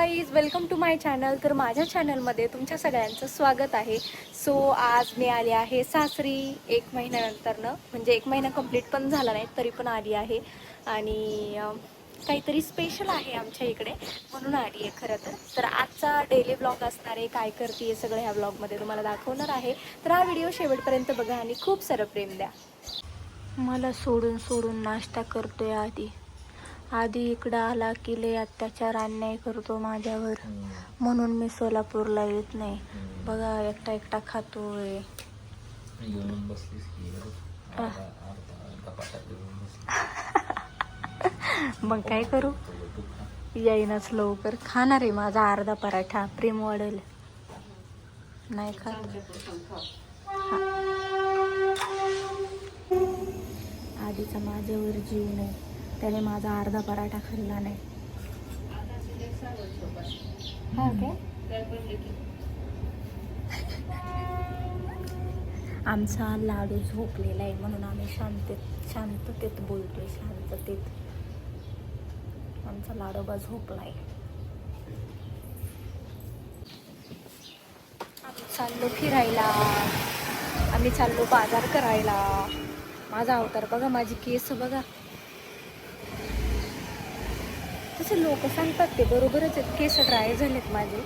Guys welcome to my channel तर माझ्या चॅनलमध्ये तुमच्या सगळ्यांचं स्वागत आहे. सो आज मी आली आहे सासरी एक महिन्यानंतरनं. म्हणजे एक महिना कंप्लीट पण झाला नाही तरी पण आली आहे. आणि काहीतरी स्पेशल आहे आमच्या इकडे. म्हणून आली आहे खरं तर. तर आजचा डेली ब्लॉग असणार आहे काय करते हे सगळं ह्या ब्लॉगमध्ये तुम्हाला दाखवणार आहे. तर हा व्हिडिओ शेवटपर्यंत बघा आणि खूप सारं प्रेम द्या. मला सोडून सोडून नाश्ता करतोय आधी. आधी इकडं आला की लय अत्याचार अन्याय करतो माझ्यावर. म्हणून मी सोलापूरला येत नाही. बघा एकटा एकटा खातोय. बसलीस की हा. बसली मग काय करू. येईनच लवकर. खाणार आहे माझा अर्धा पराठा प्रेम वाढेल नाही खात. आधीचा माझ्यावर जीव नाही. त्याने माझा अर्धा पराठा खाल्ला नाही. हा आमचा लाडू झोपलेला आहे म्हणून आम्ही शांततेत शांततेत बोलतोय शांततेत. आमचा लाडोबा झोपलाय. आम्ही चाललो फिरायला. आम्ही चाललो बाजार करायला. माझा अवतार बघा माझी केस बघा. तसे लोक सांगतात ते बरोबरच आहेत. केस ड्राय झालेत माझे.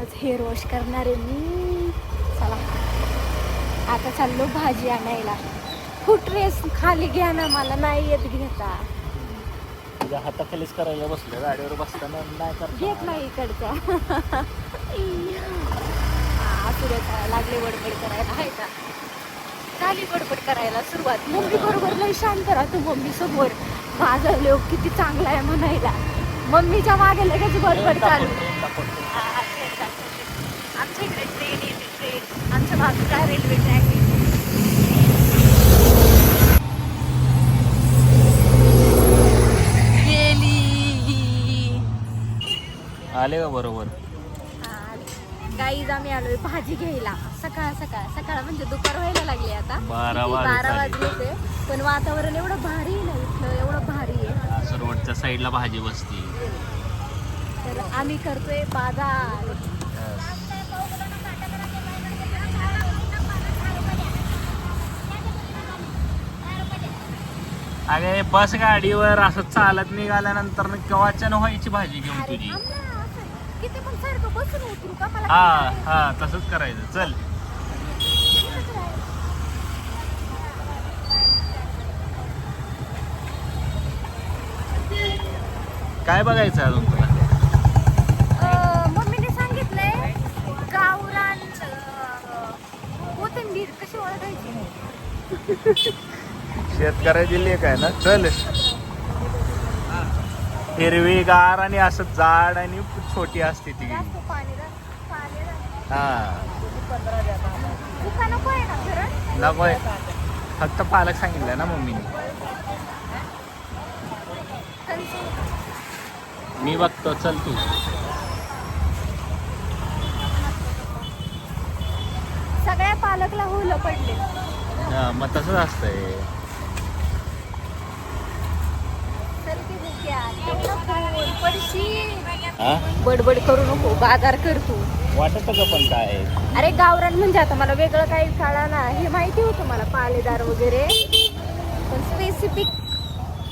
आज हेअर वॉश करणार आहे मी. चला. आता चाललो भाजी आणायला. फुटरेस खाली घ्या ना मला नाही येत घेता. तुझ्या हाताखालीच करायला बसलं गाडीवर बसताना नाही करता घेत नाही इकडचा असुरे लागले बडबड करायला. आहे का? झाली बडबड करायला सुरुवात. मम्मी बरोबर लय शांत राहतो मम्मी समोर. माझा लोक किती चांगला आहे म्हणायला. मम्मीच्या मागे लगेच बडबड चालू. अच्छा, अच्छा, आमच्या इकडे ट्रेन येते ट्रेन आमच्या बाजूला रेल्वे ट्रॅक गेली. आले का बरोबर? गाईज आम्ही आलोय भाजी घ्यायला. सकाळ सकाळ. सकाळ म्हणजे दुपार व्हायला लागली आता. बारा. वाजले ते पण वातावरण एवढं भारी आहे ना इथलं एवढं भारी आहे. सरवटच्या साईडला भाजी बसती. तर आम्ही करतोय बाजार. अगे बस गाडीवर असं चालत निघाल्यानंतर केव्हाच्या व्हायची भाजी घेऊन अरे तुझी? किती पण सारखं बसून उतरू का? मला हा काय हा तसंच करायचं. चल. काय बघायचं अजून तुला? अं, मम्मीने सांगितलंय गावरान अं, कोथिंबीर कशी ओळखायची? शेतकऱ्याची लेख आहे ना? चल. हिरवीगार आणि असं जाड आणि छोटी असते ती. हा. नको फक्त पालक सांगितलं ना मम्मीने. मी बघतो चल तू. सगळ्या पालकला हुलं पडले. हा, मग तसंच असतंय तर ती बुक्या तेवढं फुल पडशी हा बडबड करू नको बाजार कर तू. वाटत का पण काय? अरे गावरान म्हणजे आता मला वेगळं काही कळा ना. हे माहिती होतं मला पालेदार वगैरे. पण स्पेसिफिक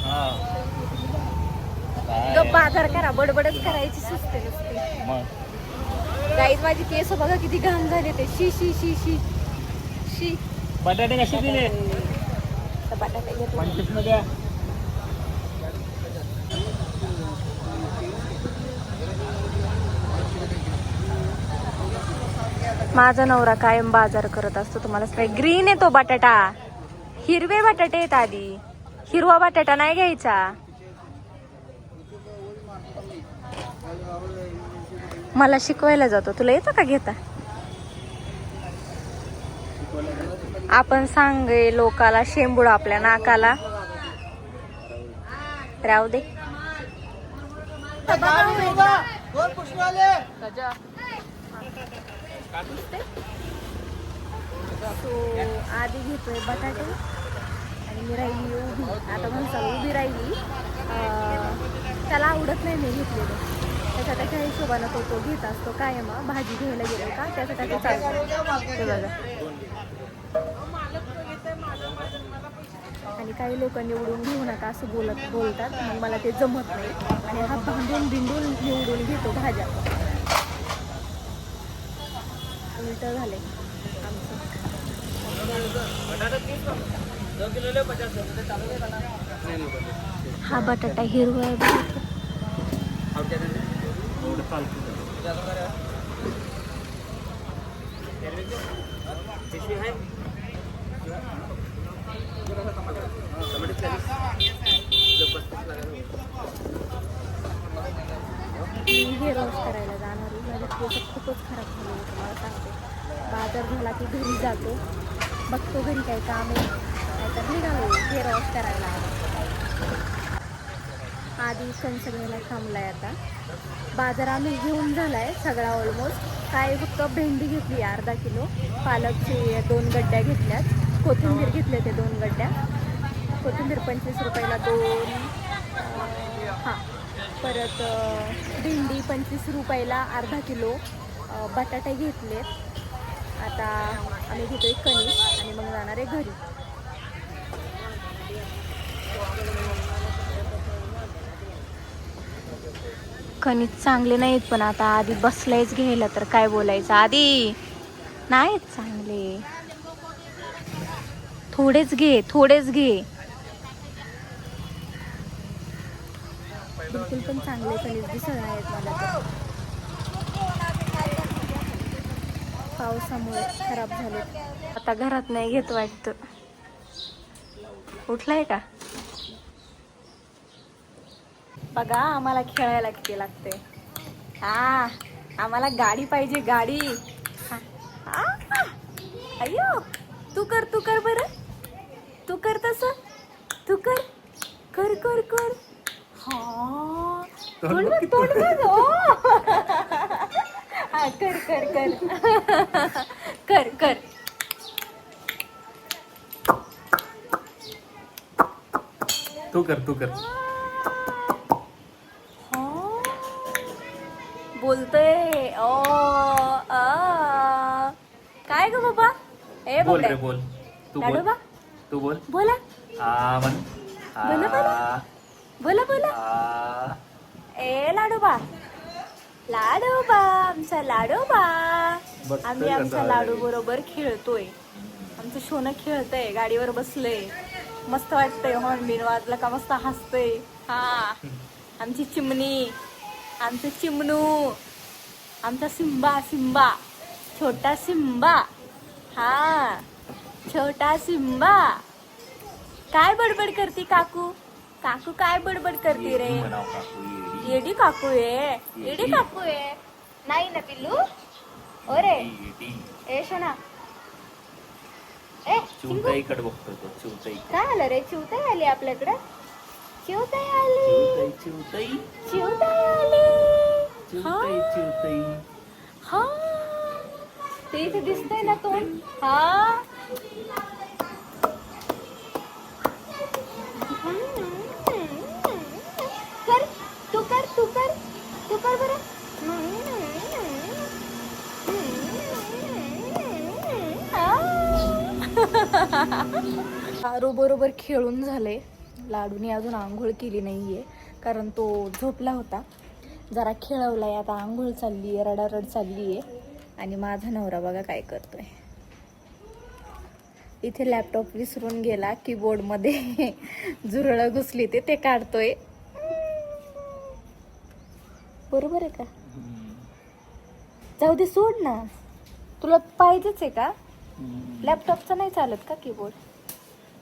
हा? बाजार करा बडबडच करायची सुचते नुसती. गाईत माझी केस बघा किती घाण झाले ते. शी शी शी शी. शी. बटाटे कसे दिले? बटाटे घेतो पंचवीसमध्ये माझा नवरा कायम बाजार करत असतो. तुम्हाला काय ग्रीन आहे तो बटाटा. हिरवे बटाटे आहेत आधी. हिरवा बटाटा नाही घ्यायचा. मला शिकवायला जातो. तुला येतं का घेता? आपण सांगे लोकाला शेंबूड आपल्या नाकाला. राहू दे. सो आधी घेतोय बटाटे आणि मी राहिली उभी. आता म्हणसा उभी राहिली. त्याला आवडत नाही मी घेतलेलं. हिशोबानं तो तो घेत असतो. कायम हा. भाजी घ्यायला गेलो का त्यासाठी चालतो. हे बघा. आणि काही लोक निवडून घेऊ नका असं बोलत बोलतात. मग मला ते जमत नाही. आणि हा भांडून बिंडून निवडून घेतो भाज्या. उलट झाले. आमचं हा बटाटा हिरवा हे रोज करायला जा केस खूपच खराब झाले होते मला सांगते. बाजार झाला की घरी जातो. बघतो घरी काही काम आहे. नाहीतर निघालो हे वॉश करायला आधी सण घ्यायला थांबलाय आता. बाजार आम्ही घेऊन झालाय सगळा ऑलमोस्ट काय फक्त भेंडी घेतली अर्धा किलो. पालकचे दोन गड्ड्या घेतल्यात. कोथिंबीर घेतले ते दोन गड्ड्या. कोथिंबीर पंचवीस रुपयाला दोन. हां. परत भेंडी पंचवीस रुपयाला अर्धा किलो बटाटे घेतलेत आता आम्ही घेतोय कणिक आणि मग जाणार आहे घरी. कणिक चांगले नाहीत पण आता आधी बसलायच घ्यायला तर काय बोलायचं? आधी नाहीत चांगले. थोडेच घे थोडेच घे. बिलकुल पण चांगले कणिक दिसत आहेत मला तर पावसामुळे खराब झाले. आता घरात नाही घेत वाटतं. उठलाय का? बघा आम्हाला खेळायला किती लागते हा आम्हाला गाडी पाहिजे गाडी. अयो अय्यो तू कर तू कर बर. तू कर तस. तू कर. कर कर कर. तोंड बघ. ओ. हा कर कर कर कर कर तू कर तू कर हा. बोलतोय ओ आ. काय ग बाबा ए बोल रे बोल तू बोल तू बोल बोला आ म्हण बोला, बोला. आ, बोला बोला आ. ए लाडोबा. लाडोबा आमचा लाडोबा. आम्ही आलाय. लाडू बरोबर खेळतोय. आमचं सोनं खेळतंय गाडीवर बसलंय. मस्त वाटतंय हॉर्न बिन वाजला का मस्त हसतंय. हा. आमची चिमणी आमचं चिमणू आमचा सिंबा सिंबा. छोटा सिंबा. हा छोटा सिंबा. काय बडबड करते काकू? काकू काय बडबड करते रे? येडी काकू, येडी. येडी काकू आहे येडी काकू आहे नाही ना पिल्लू अरे. ए शोना ए चिंगू चिवताईकडे बघतो तो चिवताई काय आलं रे चिवताई आली आपल्याकडे चिवताई आली चिवताई चिवताई चिवताई आली चिवताई चिवताई हा ते इथे दिसतंय ना तोंड हा आरू बरोबर खेळून झाले. लाडूने अजून आंघोळ केली नाहीये कारण तो झोपला होता. जरा खेळवलाय आता आंघोळ चालली आहे रडारड चालली आहे आणि माझा नवरा बघा काय करतोय. इथे लॅपटॉप विसरून गेला कीबोर्डमध्ये झुरळं घुसली ते ते काढतोय. बरोबर आहे का? जाऊ दे सोड ना. तुला पाहिजेच आहे का? लॅपटॉपचा नाही चालत का कीबोर्ड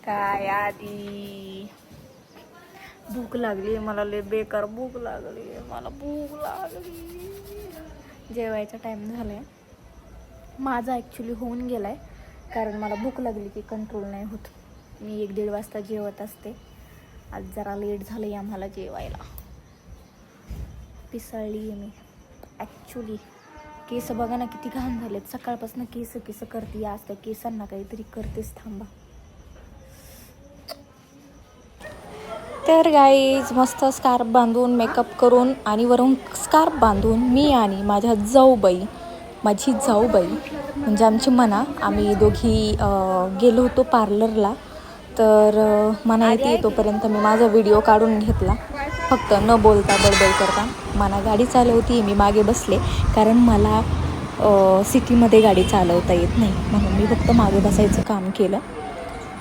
काय आधी? भूक लागली मला लय बेकार भूक लागली मला भूक लागली. जेवायचा टाइम झालाय. माझा ॲक्च्युली होऊन गेलाय कारण मला भूक लागली की कंट्रोल नाही होत. मी एक दीड वाजता जेवत असते. आज जरा लेट झालं आम्हाला जेवायला. पिसळली आहे मी ॲक्च्युली केस बघा ना किती घाण झालेत. सकाळपासून केस केस करते आज त्या केसांना काहीतरी करतेच थांबा. तर गाईज मस्त स्कार्फ बांधून मेकअप करून आणि वरून स्कार्फ बांधून मी आणि माझ्या जाऊबाई माझी जाऊबाई म्हणजे आमची मना आम्ही दोघी गेलो होतो पार्लरला तर मना येते तोपर्यंत मी माझा व्हिडिओ काढून घेतला. फक्त न बोलता बडबड करता मला गाडी चालवती मी मागे बसले. कारण मला सिटीमध्ये गाडी चालवता येत नाही. म्हणून मी फक्त मागे बसायचं काम केलं.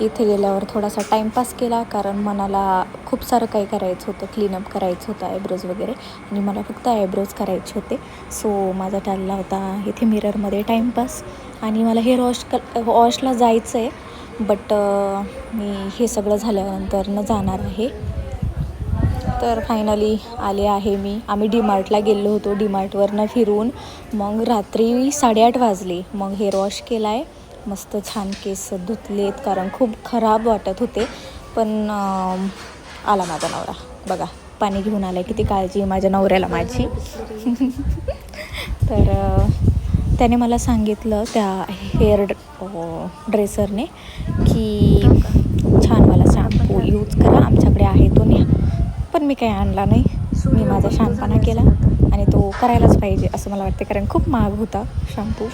इथे गेल्यावर थोडासा टाईमपास केला कारण मनाला खूप सारं काही करायचं होतं. क्लीनअप करायचं होतं आयब्रोज वगैरे. आणि मला फक्त आयब्रोज करायचे होते. सो माझा टालला होता. इथे मिररमध्ये टाईमपास आणि मला हेअर वॉश क वॉशला जायचं आहे बट मी हे सगळं झाल्यानंतर न जाणार आहे. तर फायनली आले आहे मी. आम्ही डीमार्टला गेलो होतो. डीमार्टवरनं फिरून मग रात्री साडेआठ वाजले. मग हेअर वॉश केला आहे मस्त छान केस धुतलेत कारण खूप खराब वाटत होते. पण आला माझा नवरा. बघा पाणी घेऊन आला किती काळजी माझ्या नवऱ्याला माझी. तर त्याने मला सांगितलं त्या हेअर ड्रेसरने की छान मला शॅम्पू यूज करा. आमच्याकडे आहे तो न्या पण मी काही आणला नाही. मी माझा शहाणपणा केला आणि तो करायलाच पाहिजे असं मला वाटते कारण खूप महाग होता शॅम्पू.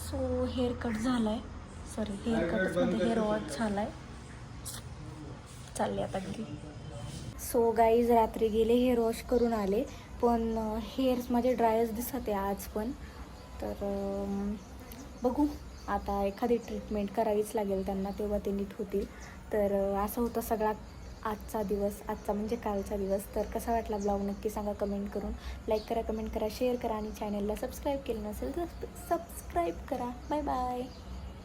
सो हेअर कट झाला आहे सॉरी हेअर कटमध्ये म्हणजे हेअर वॉश झाला आहे चालले आता घरी. सो गाईज रात्री गेले हेअर वॉश करून आले. पण हेअर्स माझे ड्रायच दिसत आहे आज पण. तर बघू. आता एखादी ट्रीटमेंट करावीच लागेल त्यांना तेव्हा ते नीट होतील. तर असं असा होता सगळा आजचा दिवस आजचा म्हणजे कालचा दिवस. तर कसा वाटला ब्लॉग नक्की सांगा कमेंट करून. लाईक करा कमेंट करा शेअर करा आणि चॅनलला सबस्क्राईब केलं नसेल तर सबस्क्राईब करा. Bye bye